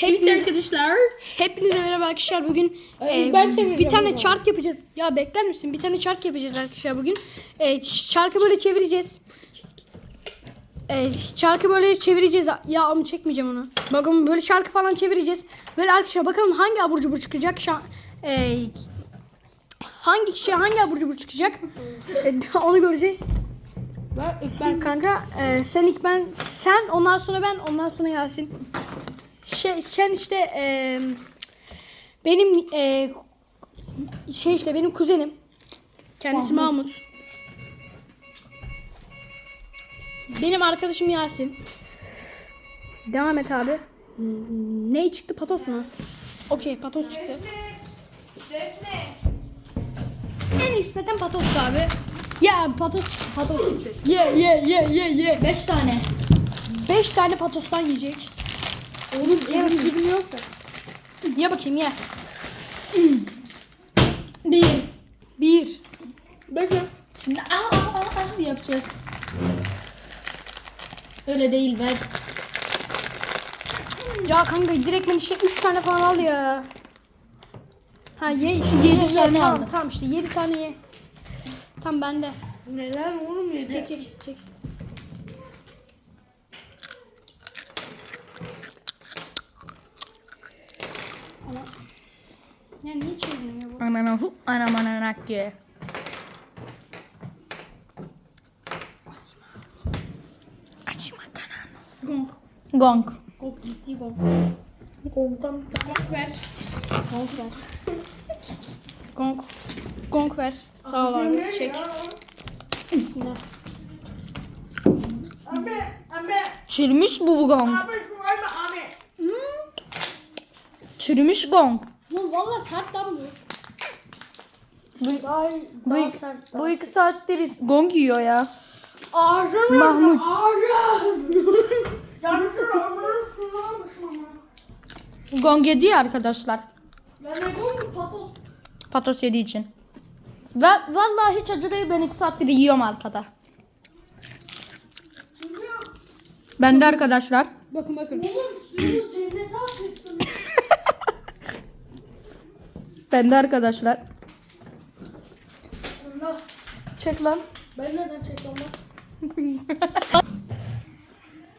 Hepiniz, arkadaşlar. hepinize merhaba arkadaşlar. Bugün e, ben bir tane çark yapacağız. Ya bekler misin? Bir tane çark yapacağız arkadaşlar bugün. E, çarkı böyle çevireceğiz. E, çarkı böyle çevireceğiz. Ya ama çekmeyeceğim onu. Bakın böyle çarkı falan çevireceğiz. Böyle arkadaşlar bakalım hangi abur cubur çıkacak. Şa e, hangi kişi hangi abur cubur çıkacak? E, onu göreceğiz. Ben ilk ben Kanka e, sen ilk ben sen ondan sonra ben ondan sonra Yasin. Şey sen işte e, benim e, şey işte benim kuzenim. Kendisi Mahmut. Benim arkadaşım Yasin. Devam et abi. Ne çıktı? Patos mu? Okey patos çıktı. En iyisi zaten patostu abi. Ya patos çıktı, patos çıktı. Ye ye ye ye ye. 5 tane. 5 tane patostan yiyecek. Oğlum Ye bakayım. elim yok da. Ye bakayım ye. Bir. Bir. Bekle. Şimdi aa aa aa yapacak. Öyle değil ver. Ya kanka direkt ben işte 3 tane falan al ya. Ha ye işte Yedi ye, ye. tane tamam, aldım. tamam işte 7 tane ye. Tam bende. Neler oğlum yedi. Çek çek çek. Ama- Ya niye çevirdin ya bu? Anana hu ananak ye. Açma kanalını. Gong. Gong. Gong gitti gong. Gong ver. Gong ver. Gong. Gong ver. Sağ ol abi. Çek. Bismillah. Çürümüş bu gong. Çürümüş gong. Lan valla sert lan bu. Bu, bu, daha iki- sert, bu iki saattir gong yiyor ya. Ağrım. Mahmut. Ağrım. Gong yedi ya arkadaşlar. Ben de gong patos. Patos yediği için. Ve vallahi hiç acı değil ben iki saattir yiyorum arkada. Ben de arkadaşlar. Bakın bakın. Oğlum suyu cennete atmışsın. Ben de arkadaşlar. Çek lan. Ben neden çektim lan?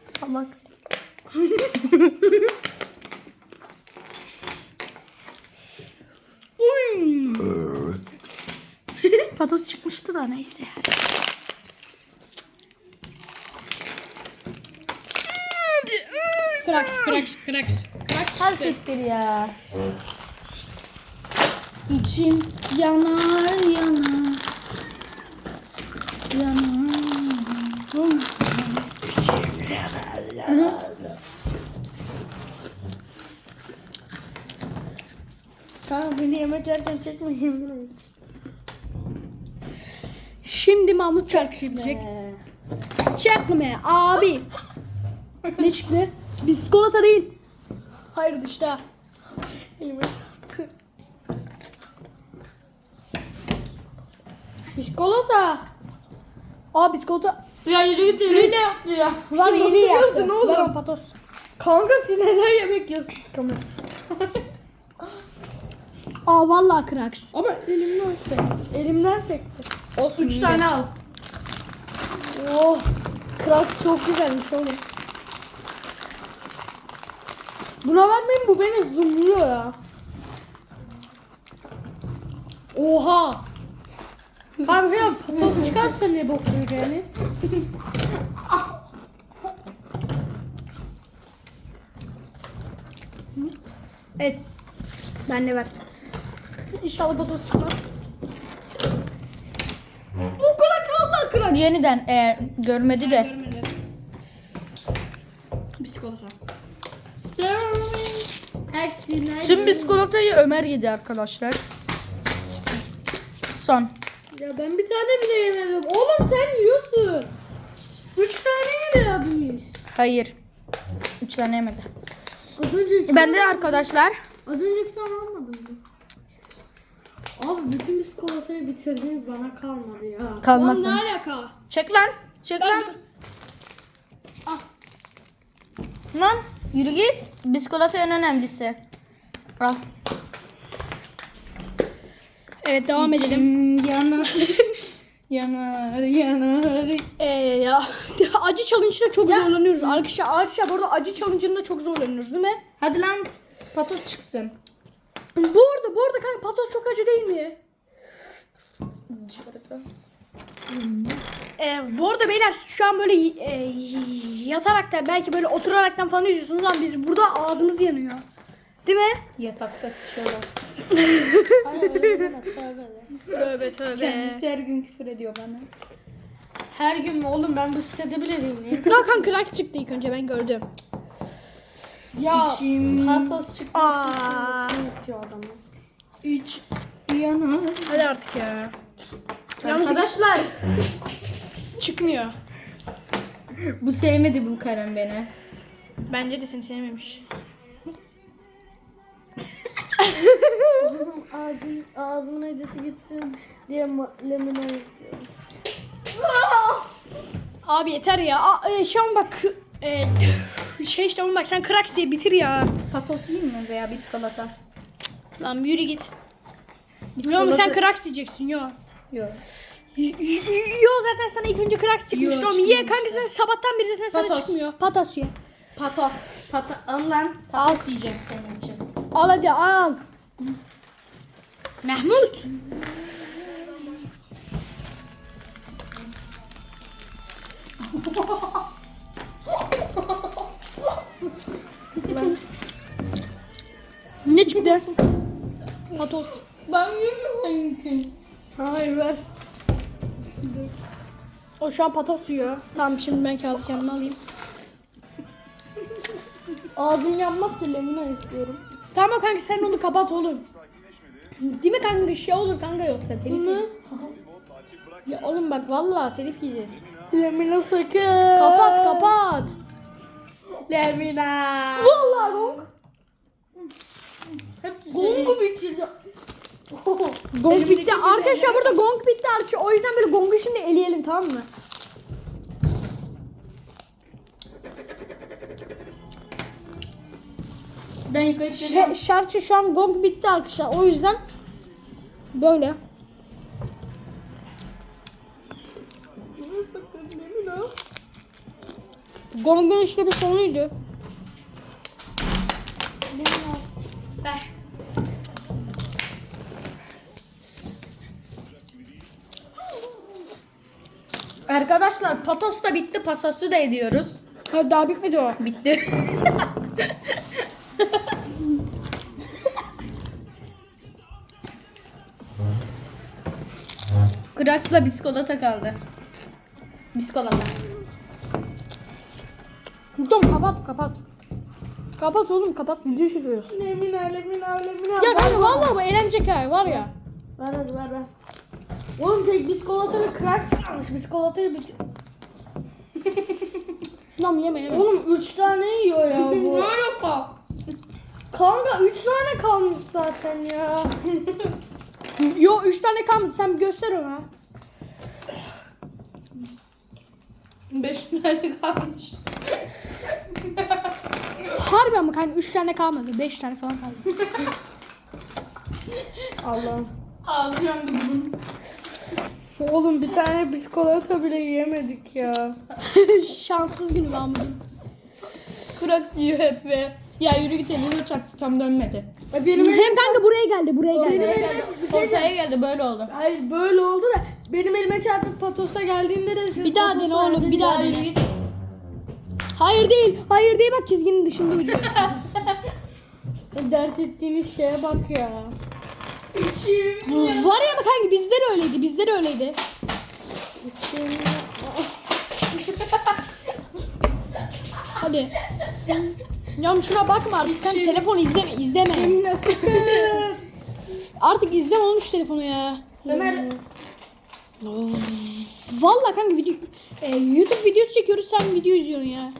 Salak. Patos çıkmıştı da neyse. Kraks kraks kraks. Kraks Her siktir ya. İçim yanar yanar. Tamam beni yemek yerken çekmeyin. Şimdi Mahmut şarkı yapacak. Çekme abi. ne çıktı? Biskolata değil. Hayır dışta. Biskolata. Aa biskolata. Ya yürü git yürü. yaptı ya. Var Nasıl yeni yaptı. gördün oğlum? Ver o patos. Kanka siz neden yemek yiyorsunuz kamera? Aa vallahi kraks. Ama elimden sekti. Elimden sekti. Olsun Üç tane al. Oh. Kraks çok güzelmiş oğlum. Buna vermeyin bu beni zoomluyor ya. Oha. Kanka ya patos çıkarsa ne bok yiyeceğiniz? Evet. Ben de ver. İnşallah patos çıkmaz. Bu kraks vallahi kraks. Yeniden e, görmedi de. Biskolata. Tüm biskolatayı Ömer yedi arkadaşlar. Son. Ya ben bir tane bile yemedim. Oğlum sen yiyorsun. Üç tane yedi abimiz. Hayır. Üç tane yemedi. Az önce Ben de arkadaşlar. Az önce iki tane almadın mı? Abi bütün biskolatayı bitirdiniz bana kalmadı ya. Kalmasın. Lan ne alaka? Çek lan. Çek lan. dur. Ah. Lan. Yürü git. Biskolata en önemlisi. Al. Evet devam edelim. Hmm, yanar. yanar, yanar. Ee, ya acı challenge'da çok zorlanıyoruz. Arkadaşlar arkadaşlar bu arada acı challenge'ında çok zorlanıyoruz değil mi? Hadi lan patos çıksın. Bu arada bu arada kanka patos çok acı değil mi? Ee, bu arada beyler şu an böyle e, yataraktan belki böyle oturaraktan falan izliyorsunuz ama biz burada ağzımız yanıyor. Değil mi? Yatakta sıçıyorlar. Tövbe tövbe. Kendisi her gün küfür ediyor bana. Her gün mü oğlum ben bu sitede bile değilim. Kanka Krax çıktı ilk önce ben gördüm. Ya İçim- patos çıkmış. Aa. Bitiyor adamı. Üç yanar. Hadi artık ya. Arkadaşlar Çıkmıyor. bu sevmedi bu karım beni. Bence de seni sevmemiş. Ağzım, ağzımın acısı gitsin diye lemon istiyorum. Abi yeter ya. Aa, e, şu an bak e, şey işte oğlum bak sen Krax diye bitir ya. Patos yiyeyim mi veya biskolata? Lan yürü git. Biliyor musun sen Krax diyeceksin yo. Yok. Y- y- y- Yo zaten sana ilk önce Krax çıkmıştı Yo, oğlum. Ye kanka sen sabahtan beri zaten sana Patos. çıkmıyor. Patos ye. Patos. Pata al lan. Patos yiyeceğim senin için. Al hadi al. Mahmut. ne çıktı? Patos. Ben yemiyorum. Hayır ver. O şu an patos yiyor. Tamam şimdi ben kağıdı kendime alayım. Ağzım yanmaz ki lemon istiyorum. Tamam kanka sen onu kapat oğlum. Değil mi kanka şey olur kanka yoksa telif yiyeceğiz. Ya oğlum bak vallahi telif yiyeceğiz. Lemina sakın. Kapat kapat. Lemina. Vallahi gong. Gongu bitirdi. Gong bitti. Arkadaşlar burada gong bitti artık. O yüzden böyle gongu şimdi eleyelim tamam mı? Ben yukarı Ş- şarkı şu an gong bitti arkadaşlar. O yüzden böyle. Gongun işte bir sonuydu. Ver. Arkadaşlar patos da bitti. Pasası da ediyoruz. Hayır daha bitmedi o. Bitti. Krax'la biskolata kaldı. Biskolata. Tamam kapat kapat. Kapat oğlum kapat video çekiyoruz. Lemina, lemina, lemina. Ya kanka vallahi bu eğlenecek ha var ya. Ver hadi ver ver. Oğlum tek biskolata ve crack kalmış. Biskolatayı bitir. Lan yeme yeme. Oğlum 3 tane yiyor ya bu. yok Kanka 3 tane kalmış zaten ya. Yo 3 tane kalmadı sen bir göster ona. 5 tane kalmış. Harbi ama kanka 3 tane kalmadı. 5 tane falan kaldı. Allah'ım. Ağzım yandı bunun. Oğlum bir tane biskolata bile yemedik ya. Şanssız günü Mahmut'un. Krax yiyor hep ve ya yürü git elini çarptı tam dönmedi. Benim Hem kanka buraya geldi buraya geldi. Benim Ortaya elime geldi, bir şey ortaya geldi böyle oldu. Hayır böyle oldu da benim elime çarpıp patosa geldiğinde de siz Bir daha patosa dene oğlum, verdiniz. bir daha Ya dene. yürü git. Hayır değil. Hayır değil bak çizginin dışında ucu. Dert ettiğiniz şeye bak ya. İçim. Var ya ama kanka bizde de öyleydi. Bizde de öyleydi. Şimdi- Hadi. Ya şuna bakma artık. Sen telefonu izleme. izleme. Emine sakın. Artık izleme olmuş telefonu ya. Ömer Vallahi kanka video e, YouTube videosu çekiyoruz sen video izliyorsun ya.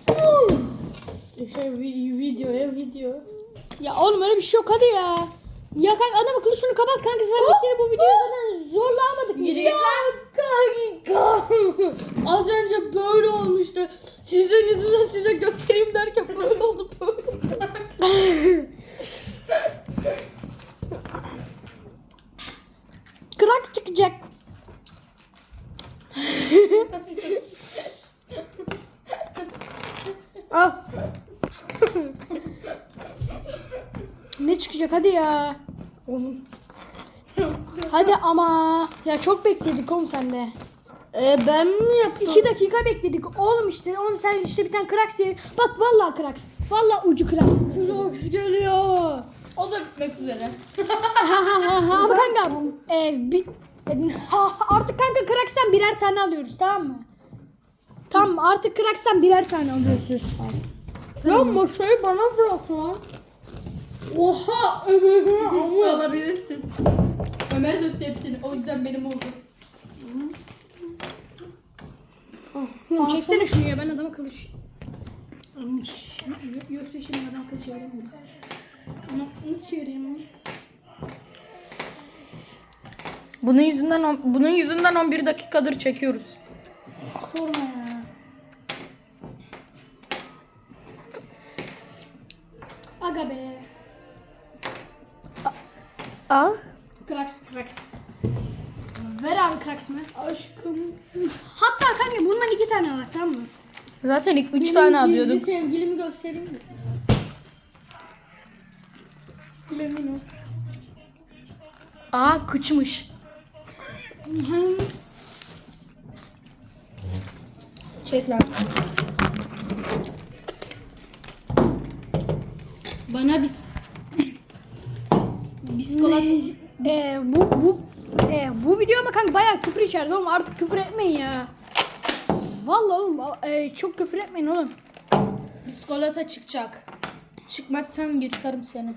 şey vi- videoya video. Ya oğlum öyle bir şey yok hadi ya. Ya kanka adam akıllı şunu kapat kanka sen biz seni bu videoya zaten zorla almadık mı? Yürü Ya git lan. Kanka. Az önce böyle olmuştu. Sizin yüzünüzden size göstereyim derken böyle oldu böyle. Krak çıkacak. Al. ne çıkacak hadi ya. Hadi ama. Ya çok bekledik oğlum sende. E ben mi yaptım? İki dakika bekledik. Oğlum işte. Oğlum sen işte bir tane kraks ye. Bak vallahi kraks. Vallahi ucu kraks. Vlogs geliyor. O da bitmek üzere. Ama kanka bu e, bir, e, ha, artık kanka krakstan birer tane alıyoruz tamam mı? Tamam artık krakstan birer tane alıyoruz. Ya maşayı bana bırak lan. Oha ömrümü alıyor. Alabilirsin. Ömer döktü hepsini. O yüzden benim oldu. Oğlum çeksene şunu ya ben adama kılıç. Yoksa şimdi adam kılıç çeviremiyorum. Ama nasıl çevireceğim onu? Bunun yüzünden on- bunun yüzünden 11 dakikadır çekiyoruz. Sorma ya. Aga be. Al. Kraks, kraks. Ver abi kraks mı? Aşkım. Hatta kanka bundan iki tane var tamam mı? Zaten ilk 3 Benim tane gizli alıyorduk. sevgilimi göstereyim mi size? Lemino. Aa kıçmış. Çek lan. Bana biz Biskolat. Ee, bu bu e, bu video ama kanka bayağı küfür içerdi oğlum artık küfür etmeyin ya. Vallahi oğlum e, çok küfür etmeyin oğlum. Biskolata çıkacak. Çıkmazsan yırtarım seni.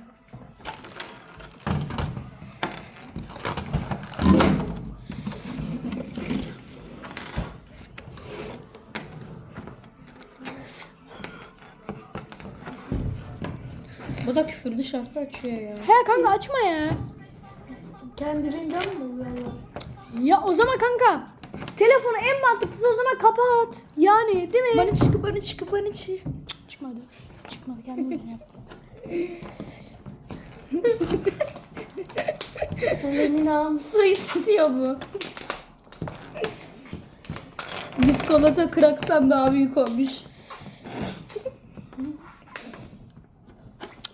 Bu da küfürlü şarkı açıyor ya. He kanka açma ya. Kendiliğinden mi oluyor? Ya o zaman kanka telefonu en mantıklısı o zaman kapat. Yani değil mi? Bana çıkı bana çıkı bana çıkı. Çıkmadı. Çıkmadı kendim yaptı. Lemina'm. Su istiyor bu. Biskolata kıraksam daha büyük olmuş.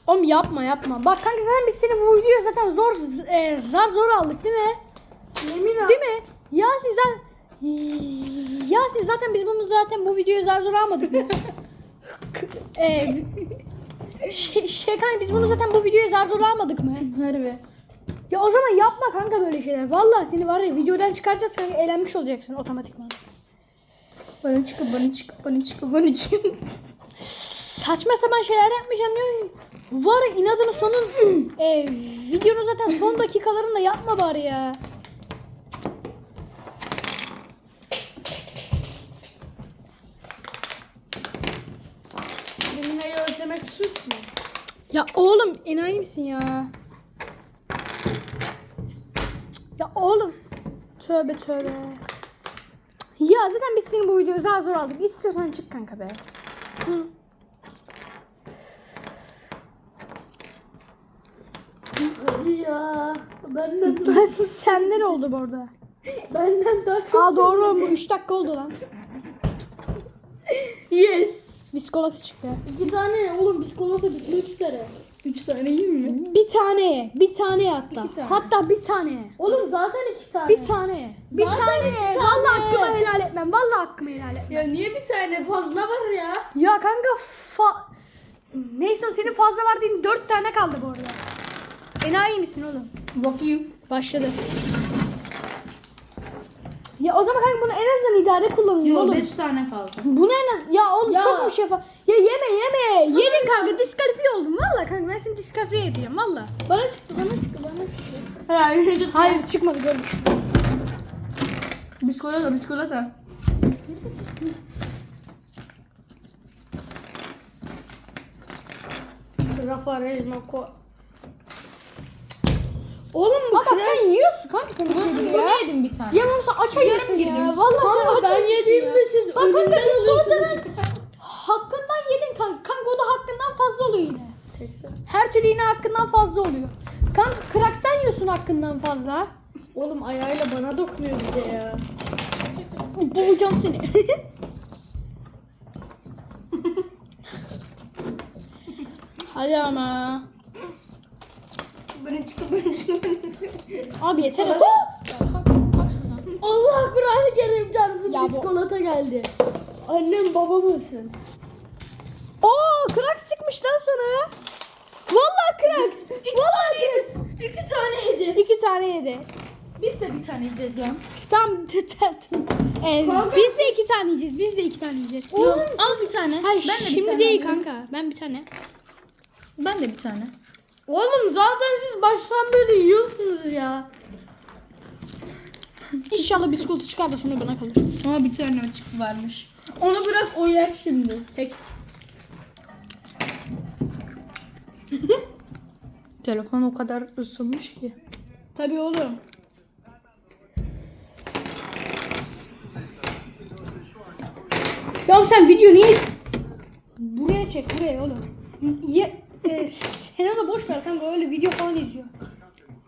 Oğlum yapma yapma. Bak kanka zaten biz seni bu videoyu zaten zor e, zar zor aldık değil mi? Lemina. Değil mi? Yasin zaten Yasin zaten biz bunu zaten bu videoyu zar zor almadık mı? e, şey, şey kanka biz bunu zaten bu videoyu zar zor almadık mı? Harbi. Ya o zaman yapma kanka böyle şeyler. Vallahi seni var ya videodan çıkaracağız kanka eğlenmiş olacaksın otomatikman. Bana çıkı bana çıkı bana çıkı bana çıkı. Saçma sapan şeyler yapmayacağım diyor. Var inadını sonun e, videonun zaten son dakikalarında yapma bari ya. Özlemek suç mu? Ya oğlum enayi misin ya? Ya oğlum. Tövbe tövbe. Ya zaten biz seni bu videoyu zar zor aldık. İstiyorsan çık kanka be. Hı. Hadi ya. Benden Sende ne oldu bu arada? benden daha çok. Aa doğru bu 3 dakika oldu lan. Yes. Biskolata çıktı. İki tane oğlum biskolata bitmek üzere. Üç tane yiyeyim mi? Bir tane. Bir tane hatta. İki tane. Hatta bir tane. Oğlum zaten iki tane. Bir tane. Bir Zaten tane ye. tane. Vallahi hakkımı helal etmem. Vallahi hakkımı helal etmem. Ya niye bir tane fazla var ya? Ya kanka fa... Neyse senin fazla var değil 4 tane kaldı bu arada. Enayi misin oğlum? Bakayım. Başladı. Ya o zaman kanka bunu en azından idare kullanın Yo oğlum. beş tane kaldı. Bunu en az... Ya oğlum Ya. çok şey fa... Ya yeme yeme. Yedin kanka diskalifiye oldun. Valla kanka ben seni diskalifiye edeceğim valla. Bana çıktı bana çıktı bana çıktı. Hayır. Hayır çıkmadı gördüm. Biskolata biskolata. Rafael Mako. Oğlum bu bak sen yiyorsun kanka sen içeri Bunu ya. yedim bir tane. Ya olsa aç ayırsın ya. yedim. Vallahi sen Kanka aç ben yediğimde ya. siz Bak kanka önümden çikolatanın alıyorsunuz. hakkından yedin kanka. Kanka o da hakkından fazla oluyor yine. Her türlü yine hakkından fazla oluyor. Kanka krak sen yiyorsun hakkından fazla. Oğlum ayağıyla bana dokunuyor bir de ya. Boğacağım seni. Hadi ama. Beni çıkıp beni çıkıp Abi yeter. Bak Allah Kur'an-ı Kerim çarpsın Ya bu- biskolata geldi. Annem babam olsun. Oo krak sıkmış lan sana. Vallahi krak. Vallahi krak. İki tane yedi. İki tane yedi. Biz de bir tane yiyeceğiz lan. Tam evet, biz de iki tane yiyeceğiz. Biz de iki tane yiyeceğiz. Yok, al bir tane. Hayır ben de bir şimdi tane değil alayım. kanka. Ben bir tane. Ben de bir tane. Oğlum zaten siz baştan beri yiyorsunuz ya. İnşallah bisikolata çıkar da sonra bana kalır. Ama bir tane açık varmış. Onu bırak o yer şimdi. Tek. Telefon o kadar ısınmış ki. Tabii oğlum. Ya sen video niye buraya çek buraya oğlum. Ya, e, sen onu boş ver kanka öyle video falan izliyor.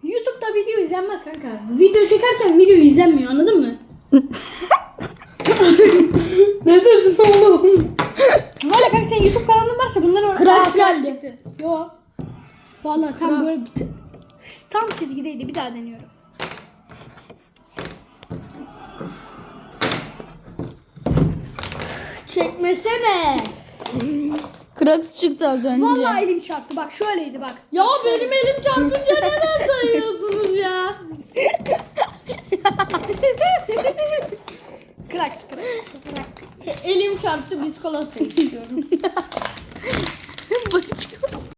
YouTube'da video izlenmez kanka. Video çekerken video izlenmiyor anladın mı? Ne dedin oğlum? Valla kanka senin YouTube kanalın varsa Crash Aa, geldi. Yo. Valla tam böyle bir- tam çizgideydi bir daha deniyorum. Çekmesene. Kraks çıktı az önce. Vallahi elim çarptı bak şöyleydi bak. Ya benim elim çarpınca neden sayıyorsunuz ya? Kraks kraks krak. Elim çarptı biskolata istiyorum.